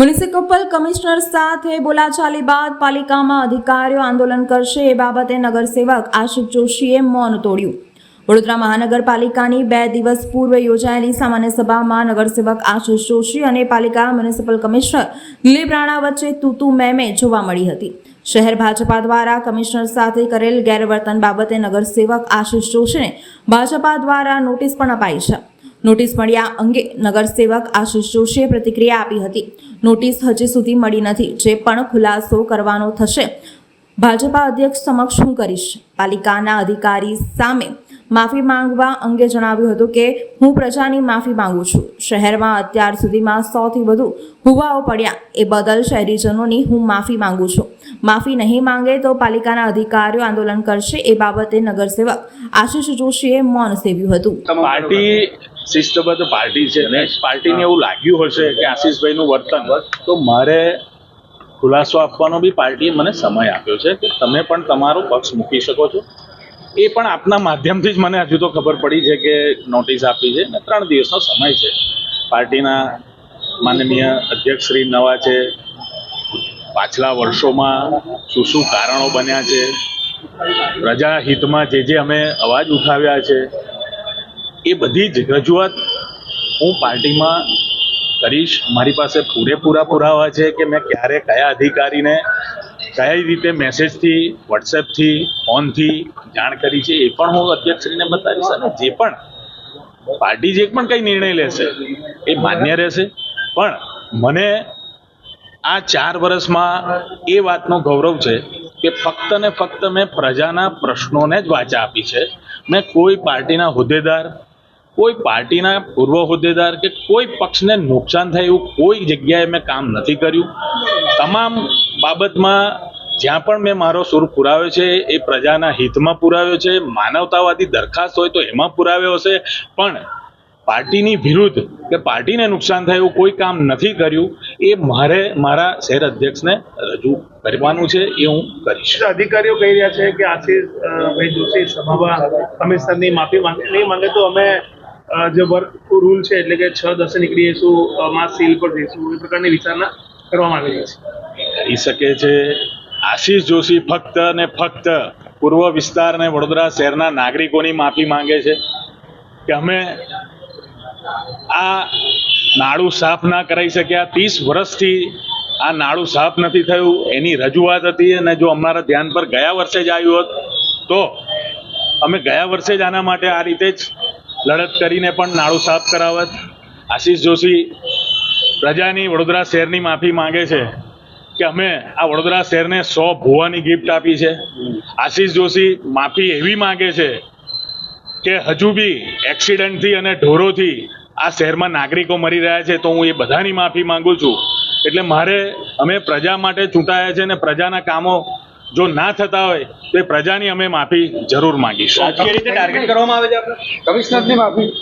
Municipal commissioner સાથે બોલાચાલી બાદ પાલિકામાં અધિકારીઓ આંદોલન કરશે એ બાબતે નગરસેવક આશિષ જોશીએ મૌન તોડ્યું. વડોદરા મહાનગરપાલિકાની બે દિવસ પૂર્વે યોજાયેલી સામાન્ય સભામાં નગરસેવક આશિષ જોશી અને પાલિકા મ્યુનિસિપલ કમિશનર દિલીપ રાણા વચ્ચે તૂતુ મેમે જોવા મળી હતી. શહેર ભાજપા દ્વારા કમિશનર સાથે કરેલ ગેરવર્તન બાબતે નગરસેવક આશિષ જોશીને ભાજપા દ્વારા નોટિસ પણ અપાઈ છે. નોટિસ મળ્યા અંગે નગરસેવક આશિષ જોશીએ પ્રતિક્રિયા આપી હતી. નોટિસ હજી સુધી મળી નથી. જે પણ ખુલાસો કરવાનો થશે, ભાજપા અધ્યક્ષ સમક્ષ હું કરીશ. પાલિકાના અધિકારી સામે માફી માંગવા અંગે જણાવ્યું હતું કે, હું પ્રજાની માફી માંગુ છું. શહેરમાં અત્યાર સુધીમાં સૌથી વધુ હુવાઓ પડ્યા. એ બદલ શહેરીજનોની હું માફી માંગુ છું. માફી નહીં માંગે તો પાલિકાના અધિકારીઓ આંદોલન કરશે એ બાબતે નગરસેવક આશિષ જોશીએ મૌન સેવ્યું હતું. પાર્ટી શિસ્તબદ્ધ પાર્ટી છે ને, પાર્ટીને એવું લાગ્યું હશે કે આશીષભાઈનું વર્તન. તો મારે ખુલાસો આપવાનો બી પાર્ટીએ મને સમય આપ્યો છે કે તમે પણ તમારો પક્ષ મૂકી શકો છો. એ પણ આપના માધ્યમથી જ મને હજુ તો ખબર પડી છે કે નોટિસ આપી છે ને ત્રણ દિવસનો સમય છે. પાર્ટીના માનનીય અધ્યક્ષ શ્રી નવા છે. પાછલા વર્ષોમાં શું શું કારણો બન્યા છે. પ્રજા હિતમાં જે જે અમે અવાજ ઉઠાવ્યા છે. એ બધી જ રજૂઆત હું પાર્ટીમાં કરીશ. મારી પાસે પૂરેપૂરા પુરાવા છે કે મેં ક્યારે કયા અધિકારીને કઈ રીતે મેસેજથી વોટ્સએપથી ફોનથી જાણ કરી છે એ પણ હું અધ્યક્ષશ્રીને બતાવીશ અને જે પણ પાર્ટી જે પણ કંઈ નિર્ણય લેશે એ માન્ય રહેશે. પણ મને આ ચાર વર્ષમાં એ વાતનો ગૌરવ છે કે ફક્ત ને ફક્ત મેં પ્રજાના પ્રશ્નોને જ વાચા આપી છે. મેં કોઈ પાર્ટીના હોદ્દેદાર, કોઈ પાર્ટીના પૂર્વ હોદ્દેદાર કે કોઈ પક્ષને નુકસાન થાય એવું કોઈ જગ્યાએ મેં કામ નથી કર્યું. તમામ બાબતમાં જ્યાં પણ મેં મારો સુર પુરાવ્યો છે, એ પ્રજાના હિતમાં પુરાવ્યો છે, માનવતાવાદી દરખાસ્ત હોય તો એમાં પુરાવ્યો હશે. પણ પાર્ટીની વિરુદ્ધ કે પાર્ટીને નુકસાન થાય એવું કોઈ કામ નથી કર્યું, એ મારે મારા શહેર અધ્યક્ષને રજૂ કરવાનું છે, એ હું કરીશ. અધિકારીઓ કહી રહ્યા છે કે આશીષભાઈ ભાઈ જોશી સભામાં કમિશનરની માફી માંગે? નહીં માંગે તો અમે જે વર્ક રૂલ છે, એટલે કે છ દસે નીકળીએ જઈશું માં સીલ પર જઈશું, એ પ્રકારની વિચારણા કરવામાં આવી રહી છે. કરી શકે છે, આશીષ જોશી ફક્ત ને ફક્ત પૂર્વ વિસ્તાર અને વડોદરા શહેરના નાગરિકોની માફી માંગે છે કે અમે આ નાળું સાફ ના કરાઈ શક્યા. ત્રીસ વર્ષથી આ નાળું સાફ નથી થયું. એની રજૂઆત હતી અને જો અમારા ધ્યાન પર ગયા વર્ષે જ આવ્યું હોત, તો અમે ગયા વર્ષે જ આના માટે આ રીતે જ લડત કરીને પણ નાળું સાફ કરાવત. આશીષ જોશી પ્રજાની વડોદરા શહેરની માફી માંગે છે. કે અમે આ વડોદરા શહેરને સો ભુવાની ગિફ્ટ આપી છે. આશીષ જોશી માફી એવી માંગે છે કે હજુ બી એક્સિડન્ટથી અને ઢોરોથી આ શહેરમાં નાગરિકો મરી રહ્યા છે તો હું એ બધાની માફી માંગુ છું. એટલે મારે અમે પ્રજા માટે ચૂંટાયા છે અને પ્રજાના કામો જો ના થતા હોય તો એ પ્રજાની અમે માફી જરૂર માંગીશું. કમિશનરની માફી.